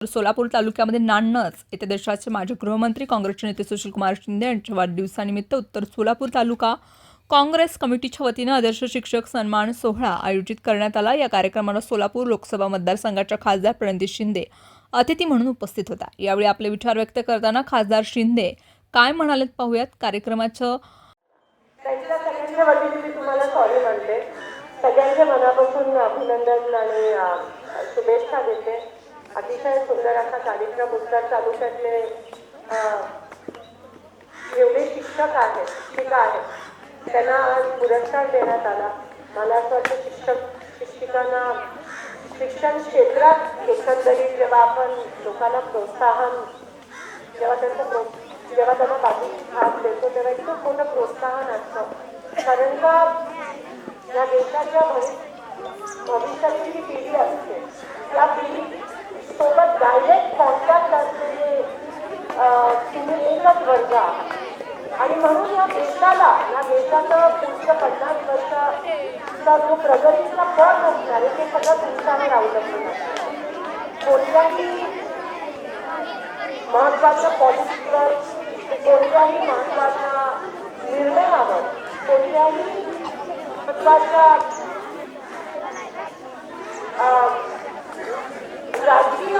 तर सोलापूर तालुक्यामध्ये नान्नज येथे देशाचे माजी गृहमंत्री काँग्रेसचे नेते सुशीलकुमार शिंदे यांच्या वाढदिवसानिमित्त उत्तर सोलापूर तालुका काँग्रेस कमिटीच्या वतीनं आदर्श शिक्षक सन्मान सोहळा आयोजित करण्यात आला. या कार्यक्रमाला सोलापूर लोकसभा मतदारसंघाच्या खासदार प्रणिती शिंदे अतिथी म्हणून उपस्थित होता. यावेळी आपले विचार व्यक्त करताना खासदार शिंदे काय म्हणालेत पाहूयात. कार्यक्रमाचं सगळ्यांच्या मनापासून अभिनंदन आणि शुभेच्छा देते. अतिशय सुंदर असा कार्यक्रम उत्तर तालुक्यातले एवढे शिक्षक आहेत शिक्षिका आहेत. त्यांना आज पुरस्कार देण्यात आला. मला असं वाटतं शिक्षक शिक्षिकांना शिक्षण क्षेत्रात एकंदरीत जेव्हा आपण लोकांना प्रोत्साहन जेव्हा त्यांचं प्रो जेव्हा त्यांना बाजू हात देतो तेव्हा इतकं पूर्ण मोठं प्रोत्साहन असतं. कारण का या देशाच्या भविष्याची जी पिढी तुम्ही आणि म्हणून या देशाला या देशाचं पुढचं पन्नास वर्षाचा जो प्रगतीचा पथ असणार आहे ते सगळं तुमच्यावर अवलंबून असतं कोणत्याही महत्त्वाच्या पॉलिसीवर कोणत्याही महत्त्वाच्या निर्णयावर कोणत्याही महत्त्वाच्या राजकीय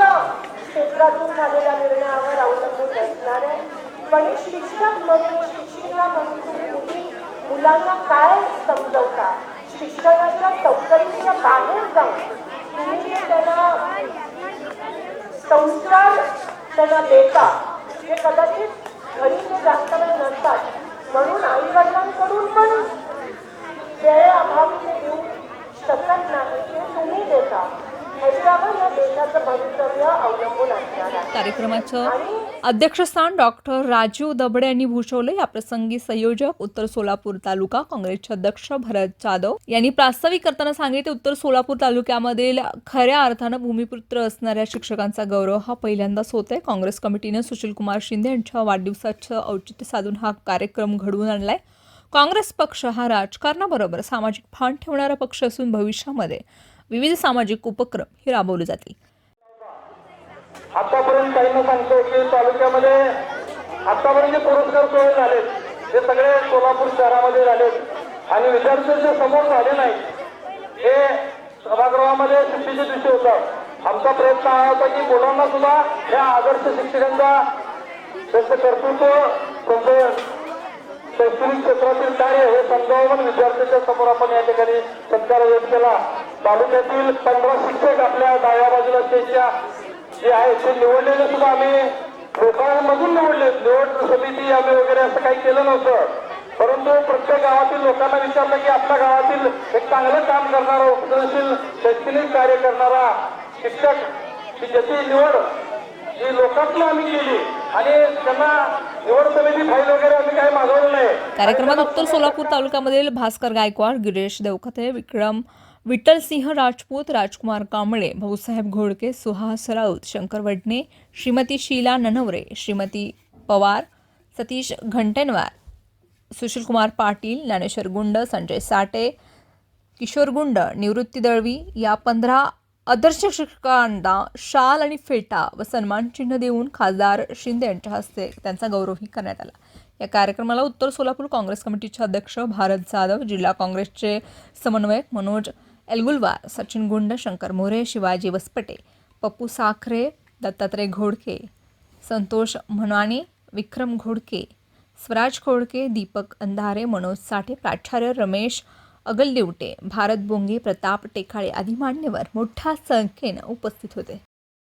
क्षेत्रातून झालेल्या आहे पण शिक्षक म्हणून शिक्षिका म्हणून तुम्ही मुली मुलांना काय समजवता? शिक्षणाच्या चौकटीच्या बाहेर जाऊन तुम्ही त्यांना संस्कार त्यांना देता जे कदाचित घरी ते जास्त नसतात. म्हणून आई वडिलांकडून पण वेळ अभावी ते देऊ शकत नाही ते तुम्ही देता. ह्याच्यावर या देशाचं भवितव्य कार्यक्रमाचं अध्यक्षस्थान डॉक्टर राजीव दबडे यांनी भूषवले. याप्रसंगी संयोजक उत्तर सोलापूर तालुका काँग्रेसचे अध्यक्ष भरत जाधव यांनी प्रास्ताविक करताना सांगितले उत्तर सोलापूर तालुक्यामधील खऱ्या अर्थानं भूमिपुत्र असणाऱ्या शिक्षकांचा गौरव हा पहिल्यांदाच होत आहे. काँग्रेस कमिटीनं सुशीलकुमार शिंदे यांच्या वाढदिवसाचं औचित्य साधून हा कार्यक्रम घडवून आणलाय. काँग्रेस पक्ष हा राजकारणाबरोबर सामाजिक भान ठेवणारा पक्ष असून भविष्यामध्ये विविध सामाजिक उपक्रम हे राबवले जातील. आतापर्यंत काहींना सांगतो की तालुक्यामध्ये आतापर्यंत जे पुरस्कार सोहळे झालेत ते सगळे सोलापूर शहरामध्ये झालेत आणि विद्यार्थ्यांच्या समोर झाले नाही हे सभागृहामध्ये सुट्टीच्या दिवशी होतं. आमचा प्रयत्न हा होता की मुलांना सुद्धा या आदर्श शिक्षकांचा त्यांचं कर्तृत्व त्यांचं शैक्षणिक क्षेत्रातील कार्य हे समजावून विद्यार्थ्यांच्या समोर आपण या ठिकाणी सत्कार व्यक्त केला. तालुक्यातील पंधरा शिक्षक आपल्या डाव्या बाजूला त्यांच्या जे आहे ते निवडलेले सुद्धा आम्ही लोकांमधून निवडले. निवड समिती आम्ही वगैरे असं काही केलं नव्हतं. परंतु प्रत्येक गावातील लोकांना विचारलं की आपल्या गावातील एक चांगलं काम करणारा उपक्रमशील शैक्षणिक कार्य करणारा शिक्षक की ज्याची निवड जी लोकांना आम्ही केली. आणि त्यांना निवड समिती फाईल वगैरे आम्ही काही मागवलं नाही. कार्यक्रमात उत्तर सोलापूर तालुक्यामधील भास्कर गायकवाड गिरीश देवखते विक्रम विठ्ठलसिंह राजपूत राजकुमार कांबळे भाऊसाहेब घोडके सुहास राऊत शंकर वडणे श्रीमती शीला ननवरे श्रीमती पवार सतीश घंटेनवार सुशीलकुमार पाटील ज्ञानेश्वर गुंड संजय साटे किशोर गुंड निवृत्ती दळवी या पंधरा आदर्श शिक्षकांना शाल आणि फेटा व सन्मान चिन्ह देऊन खासदार शिंदे यांच्या हस्ते त्यांचा गौरवही करण्यात आला. या कार्यक्रमाला उत्तर सोलापूर काँग्रेस कमिटीचे अध्यक्ष भारत जाधव जिल्हा काँग्रेसचे समन्वयक मनोज एलगुलवार सचिन गुंड शंकर मोरे शिवाजी वसपटे पप्पू साखरे दत्तात्रय घोडके संतोष म्हणाणे विक्रम घोडके स्वराज खोडके दीपक अंधारे मनोज साठे प्राचार्य रमेश अगलदिवटे भारत बोंगे प्रताप टेकाळे आदी मान्यवर मोठ्या संख्येनं उपस्थित होते.